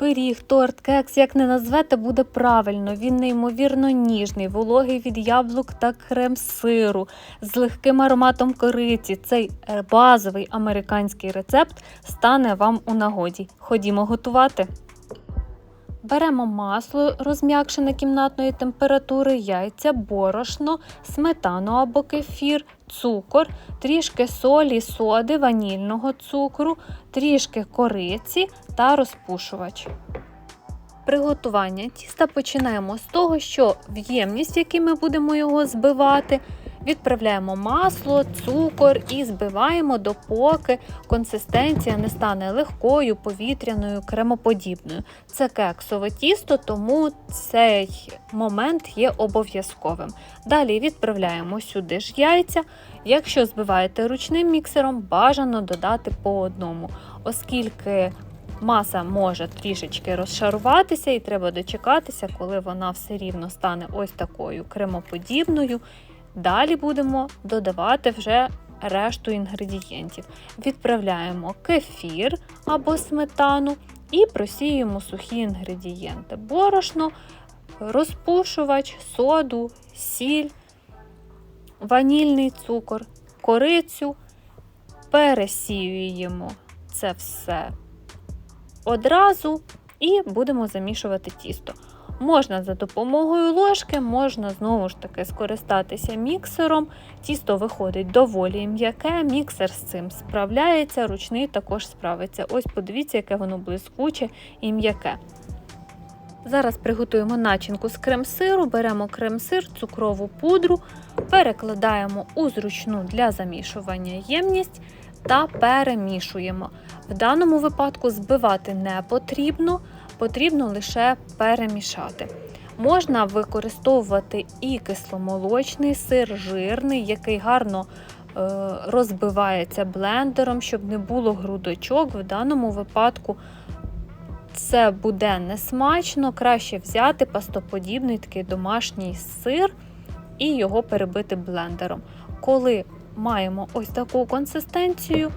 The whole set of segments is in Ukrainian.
Пиріг, торт, кекс, як не назвете, буде правильно. Він неймовірно ніжний, вологий від яблук та крем-сиру, з легким ароматом кориці. Цей е, базовий американський рецепт стане вам у нагоді. Ходімо готувати. Беремо масло розм'якшене кімнатної температури, яйця, борошно, сметану або кефір, цукор, трішки солі, соди, ванільного цукру, трішки кориці та розпушувач. Приготування тіста починаємо з того, що в ємність, в якій ми будемо його збивати, відправляємо масло, цукор і збиваємо, допоки консистенція не стане легкою, повітряною, кремоподібною. Це кексове тісто, тому цей момент є обов'язковим. Далі відправляємо сюди ж яйця. Якщо збиваєте ручним міксером, бажано додати по одному, оскільки маса може трішечки розшаруватися, і треба дочекатися, коли вона все рівно стане ось такою кремоподібною. Далі будемо додавати вже решту інгредієнтів. Відправляємо кефір або сметану і просіюємо сухі інгредієнти: борошно, розпушувач, соду, сіль, ванільний цукор, корицю, пересіюємо це все одразу і будемо замішувати тісто. Можна за допомогою ложки, можна знову ж таки скористатися міксером. Тісто виходить доволі м'яке, міксер з цим справляється, ручний також справиться. Ось подивіться, яке воно блискуче і м'яке. Зараз приготуємо начинку з крем-сиру, беремо крем-сир, цукрову пудру, перекладаємо у зручну для замішування ємність та перемішуємо. В даному випадку збивати не потрібно, потрібно лише перемішати. Можна використовувати і кисломолочний сир, жирний, який гарно е, розбивається блендером, щоб не було грудочок. В даному випадку це буде несмачно, краще взяти пастоподібний такий домашній сир і його перебити блендером. Коли маємо ось таку консистенцію,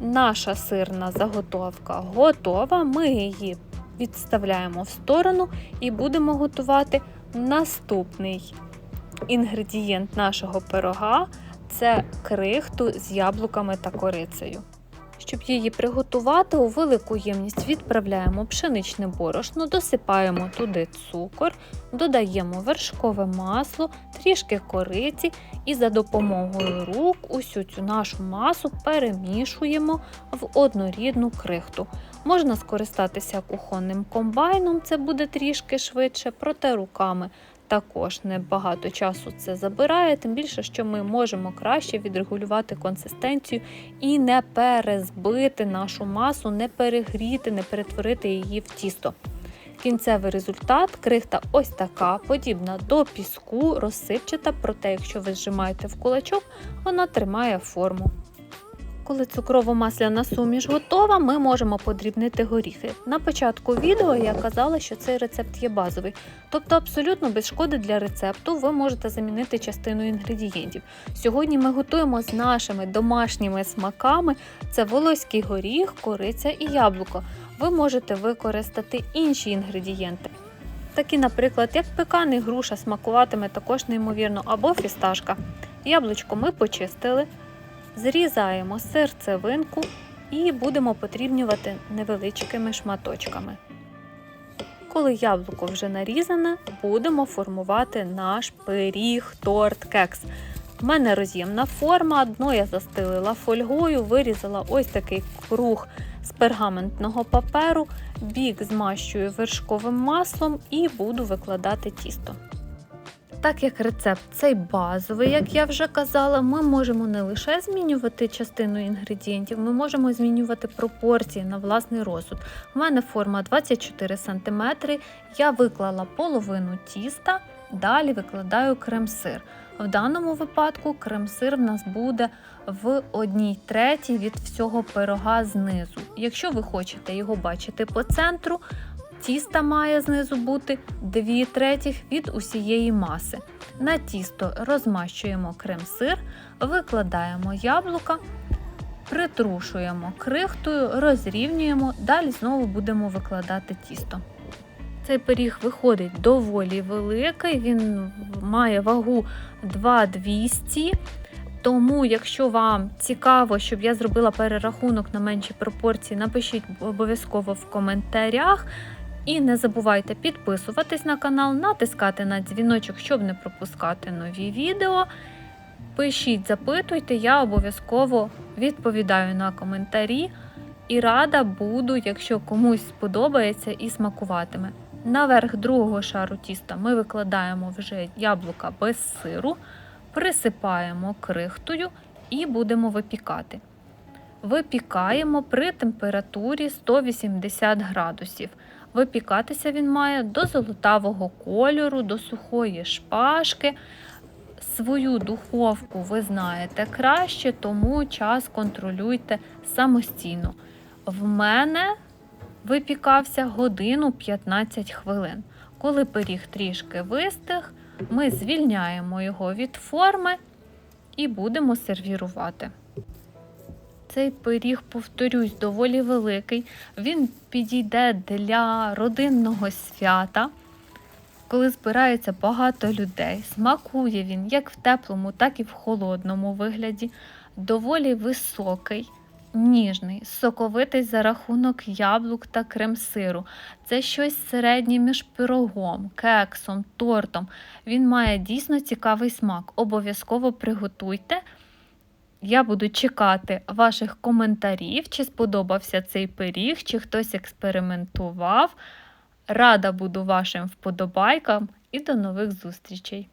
наша сирна заготовка готова. Ми її відставляємо в сторону і будемо готувати наступний інгредієнт нашого пирога це крихту з яблуками та корицею. Щоб її приготувати, у велику ємність відправляємо пшеничне борошно, досипаємо туди цукор, додаємо вершкове масло, трішки кориці і за допомогою рук усю цю нашу масу перемішуємо в однорідну крихту. Можна скористатися кухонним комбайном, це буде трішки швидше, проте руками також небагато часу це забирає, тим більше, що ми можемо краще відрегулювати консистенцію і не перезбити нашу масу, не перегріти, не перетворити її в тісто. Кінцевий результат крихта ось така, подібна до піску, розсипчата, проте, якщо ви зжимаєте в кулачок, вона тримає форму. Коли цукрово-масляна суміш готова, ми можемо подрібнити горіхи. На початку відео я казала, що цей рецепт є базовий, тобто абсолютно без шкоди для рецепту ви можете замінити частину інгредієнтів. Сьогодні ми готуємо з нашими домашніми смаками: це волоський горіх, кориця і яблуко. Ви можете використати інші інгредієнти. Такі, наприклад, як пекан і груша смакуватиме також неймовірно, або фісташка. Яблучко ми почистили. Зрізаємо серцевинку і будемо подрібнювати невеличкими шматочками. Коли яблуко вже нарізане, будемо формувати наш пиріг, торт, кекс. У мене роз'ємна форма, дно я застелила фольгою, вирізала ось такий круг з пергаментного паперу, бік змащую вершковим маслом і буду викладати тісто. Так як рецепт цей базовий, як я вже казала, ми можемо не лише змінювати частину інгредієнтів, ми можемо змінювати пропорції на власний розсуд. У мене форма 24 см, я виклала половину тіста, далі викладаю крем-сир. В даному випадку крем-сир в нас буде в одній третій від всього пирога знизу. Якщо ви хочете його бачити по центру, Тіста має знизу бути 2 третіх від усієї маси. На тісто розмащуємо крем-сир, викладаємо яблука притрушуємо крихтою, розрівнюємо, далі знову будемо викладати тісто. Цей пиріг виходить доволі великий, він має вагу 2200. Тому, якщо вам цікаво, щоб я зробила перерахунок на менші пропорції, напишіть обов'язково в коментарях. І не забувайте підписуватись на канал, натискати на дзвіночок, щоб не пропускати нові відео. Пишіть, запитуйте, я обов'язково відповідаю на коментарі і рада буду, якщо комусь сподобається і смакуватиме. Наверх другого шару тіста ми викладаємо вже яблука без сиру, присипаємо крихтою і будемо випікати. Випікаємо при температурі 180 градусів. Випікатися він має до золотавого кольору, до сухої шпажки. Свою духовку ви знаєте краще, тому час контролюйте самостійно. В мене випікався годину 15 хвилин. Коли пиріг трішки вистиг, ми звільняємо його від форми і будемо сервірувати. Цей пиріг, повторюсь, доволі великий. Він підійде для родинного свята, коли збирається багато людей. Смакує він як в теплому, так і в холодному вигляді. Доволі високий, ніжний, соковитий за рахунок яблук та крем-сиру. Це щось середнє між пирогом, кексом, тортом. Він має дійсно цікавий смак. Обов'язково приготуйте. Я буду чекати ваших коментарів, чи сподобався цей пиріг, чи хтось експериментував. Рада буду вашим вподобайкам і до нових зустрічей!